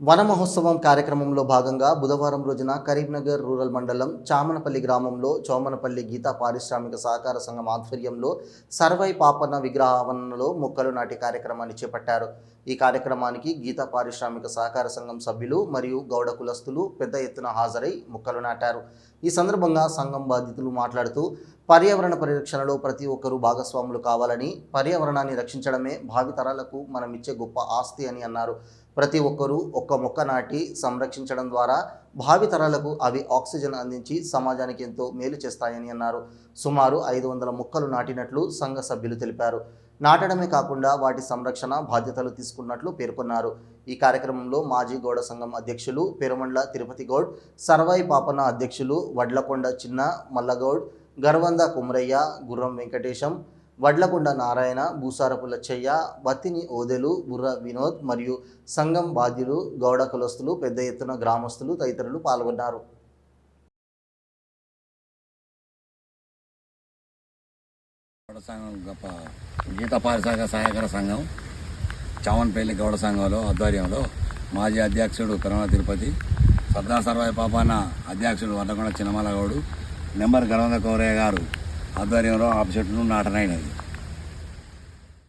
వన మహోత్సవం కార్యక్రమంలో భాగంగా బుధవారం రోజున కరీంనగర్ రూరల్ మండలం చామనపల్లి గ్రామంలో చోమనపల్లి గీతా పారిశ్రామిక సహకార సంఘం ఆధ్వర్యంలో సర్వై పాపన్న విగ్రహావరణలో మొక్కలు నాటి కార్యక్రమాన్ని చేపట్టారు. ఈ కార్యక్రమానికి గీతా పారిశ్రామిక సహకార సంఘం సభ్యులు మరియు గౌడ కులస్తులు పెద్ద ఎత్తున హాజరై మొక్కలు నాటారు. ఈ సందర్భంగా సంఘం బాధితులు మాట్లాడుతూ పర్యావరణ పరిరక్షణలో ప్రతి ఒక్కరూ భాగస్వాములు కావాలని పర్యావరణాన్ని రక్షించడమే భావితరాలకు మనం ఇచ్చే గొప్ప ఆస్తి అని అన్నారు. ప్రతి ఒక్కరూ ఒక్క మొక్క నాటి సంరక్షించడం ద్వారా భావితరాలకు అవి ఆక్సిజన్ అందించి సమాజానికి ఎంతో మేలు చేస్తాయని అన్నారు. సుమారు ఐదు వందల మొక్కలు నాటినట్లు సంఘ సభ్యులు తెలిపారు. నాటడమే కాకుండా వాటి సంరక్షణ బాధ్యతలు తీసుకున్నట్లు పేర్కొన్నారు. ఈ కార్యక్రమంలో మాజీ గౌడ సంఘం అధ్యక్షులు పెరుమండ్ల తిరుపతి గౌడ్ సర్వాయి పాపన అధ్యక్షులు వడ్లకొండ చిన్న మల్లగౌడ్ గర్వంద కుమరయ్య గుర్రం వెంకటేశం వడ్లకొండ నారాయణ భూసారపు లచ్చయ్య బత్తిని ఓదెలు బుర్ర వినోద్ మరియు సంఘం బాధ్యులు గౌడ కులస్తులు పెద్ద ఎత్తున గ్రామస్తులు తదితరులు పాల్గొన్నారు. గొప్ప గీత పారిశ్రామిక సహాయకర సంఘం చావన్పల్లి గౌడ సంఘంలో ఆధ్వర్యంలో మాజీ అధ్యక్షుడు కరుణ తిరుపతి సర్దార్ సర్వాయి పాపాన అధ్యక్షుడు వడ్డకొండ చిన్నమలగౌడు నెంబర్ గరవంద కౌరయ్య గారు ఆధ్వర్యంలో ఆ చెట్టును నాటనైనది.